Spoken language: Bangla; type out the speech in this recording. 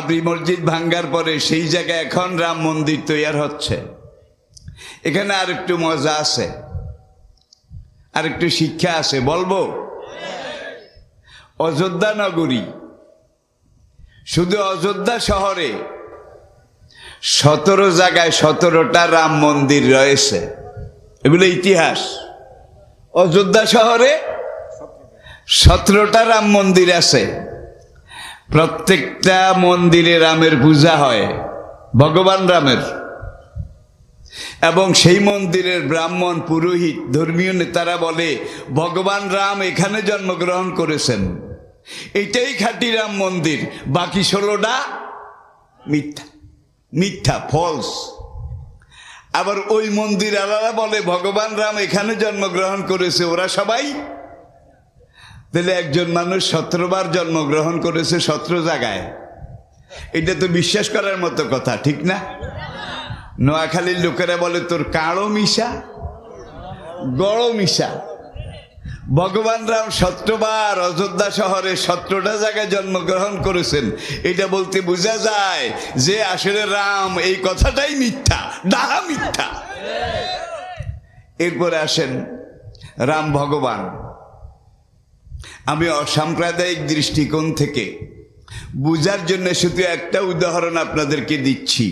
বাবরি মসজিদ ভাঙ্গার পরে সেই জায়গায় এখন রাম মন্দির তৈরি হচ্ছে। এখানে আর একটু মজা আছে। আর একটু শিক্ষা আছে, বলব? অযোধ্যা নগরী। শুধু অযোধ্যা শহরে সতেরো জায়গায় সতেরোটা রাম মন্দির রয়েছে। এগুলো ইতিহাস। অযোধ্যা শহরে সতেরোটা রাম মন্দির আছে। প্রত্যেকটা মন্দিরে রামের পূজা হয়, ভগবান রামের। এবং সেই মন্দিরের ব্রাহ্মণ, পুরোহিত, ধর্মীয় নেতারা বলে, ভগবান রাম এখানে জন্মগ্রহণ করেছেন। এটাই খাঁটি রাম মন্দির, বাকি ষোলোটা মিথ্যা মিথ্যা ফলস আবার ওই মন্দির আলাদা বলে, ভগবান রাম এখানে জন্মগ্রহণ করেছে। ওরা সবাই তাহলে একজন মানুষ সতেরোবার জন্মগ্রহণ করেছে সতেরো জায়গায়। এটা তো বিশ্বাস করার মতো কথা, ঠিক না? নোয়াখালীর লোকেরা বলে, তোর কালো মিশা, গড় মিশা। ভগবান রাম সত্রবার অযোধ্যা শহরে সতেরোটা জায়গায় জন্মগ্রহণ করেছেন। এটা বলতে বোঝা যায় যে আসলে রাম এই কথাটাই মিথ্যা ডাহা মিথ্যা। এরপরে আসেন রাম ভগবান। আমি অসাম্প্রদায়িক দৃষ্টিকোণ থেকে বুঝার জন্য শুধু একটা উদাহরণ আপনাদেরকে দিচ্ছি।